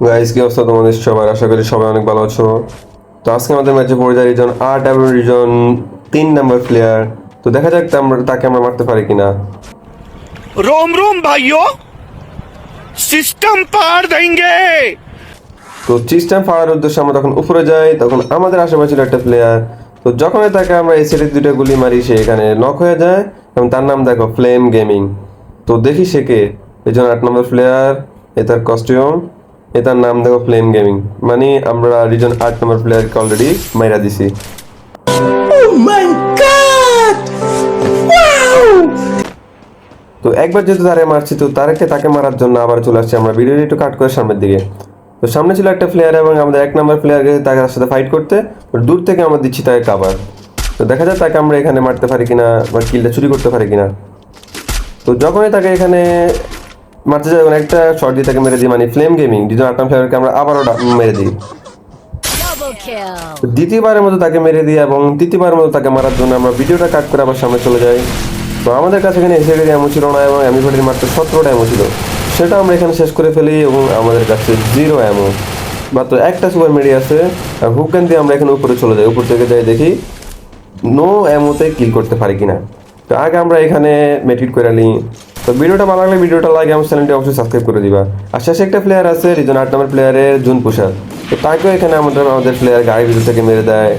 Guys কি অবস্থা তোমাদের সবার? আশা করি সবাই অনেক ভালো আছো। তো আজকে আমাদের ম্যাচে পড়ে যায় রিজন আট এবং রিজন তিন নাম্বার প্লেয়ার তো দেখা যাক তাকে আমরা মারতে পারি কিনা। রোম রোম ভাইও সিস্টেম পার দেঙ্গে তো সিস্টেম পাওয়ার উদ্দেশ্যে আমরা তখন উপরে যাই তখন আমাদের আশেপাশে একটা প্লেয়ার তো যখনই তাকে আমরা এসিডে দুটো গুলি মারি সে এখানে নক হয়ে যায় এবং তার নাম দেখো ফ্লেম গেমিং তো দেখি সে কে? এজন আট নম্বর প্লেয়ার এ তার কস্টিউম এ তার নাম দেখো ফ্লেম গেমিং মানে আমরা রিজন আট নম্বর প্লেয়ারকে অলরেডি মাইরা দিছি। তো একবার যেহেতু তারে মারছি তো তারকে তাকে মারার জন্য আবার চলে আসছি আমরা। ভিডিওটি একটু কাট করে সামনের দিকে। তো সামনে ছিল একটা প্লেয়ার এবং আমাদের এক নম্বর প্লেয়ার গেছে তাকে তার সাথে ফাইট করতে দূর থেকে আমরা দিচ্ছি তাকে কাভার তো দেখা যায় তাকে আমরা এখানে মারতে পারি কিনা বা কিলটা চুরি করতে পারি কিনা। তো যখনই তাকে এখানে মারতে যাই একটা শর্ট দিয়ে তাকে মেরে দিই মানে ফ্লেম গেমিং দুজন আটম প্লেয়ারকে আমরা আবারও মেরে দিই। দ্বিতীয়বারের মতো তাকে মেরে দিই এবং তৃতীয়বারের মতো তাকে মারার জন্য আমরা ভিডিওটা কাট করে আবার সামনে চলে যাই। তো আমাদের কাছে এখানে এসে এমন ছিল না এবং আমি ফোর্টির মাত্র সতেরোটা এমন ছিল। সেটা আমরা এখানে শেষ করে ফেলি এবং আমাদের কাছে জিরো এমো মাত্র একটা সুপার মেডি আছে আর হুকান দিয়ে আমরা এখানে উপরে চলে যাই। উপর থেকে যাই দেখি নো এমোতে কিল করতে পারি কিনা। তো আগে আমরা এখানে মেটিট করে নিই। তো ভিডিওটা ভালো লাগলে ভিডিওটা লাইক আমার চ্যানেলটি অবশ্যই সাবস্ক্রাইব করে দিবা। আর শেষে একটা প্লেয়ার আছে রিজন আট নম্বর প্লেয়ারের জুন পোশাক তো তাকেও এখানে আমাদের আমাদের প্লেয়ার গাড়ির ভিতর থেকে মেরে দেয়।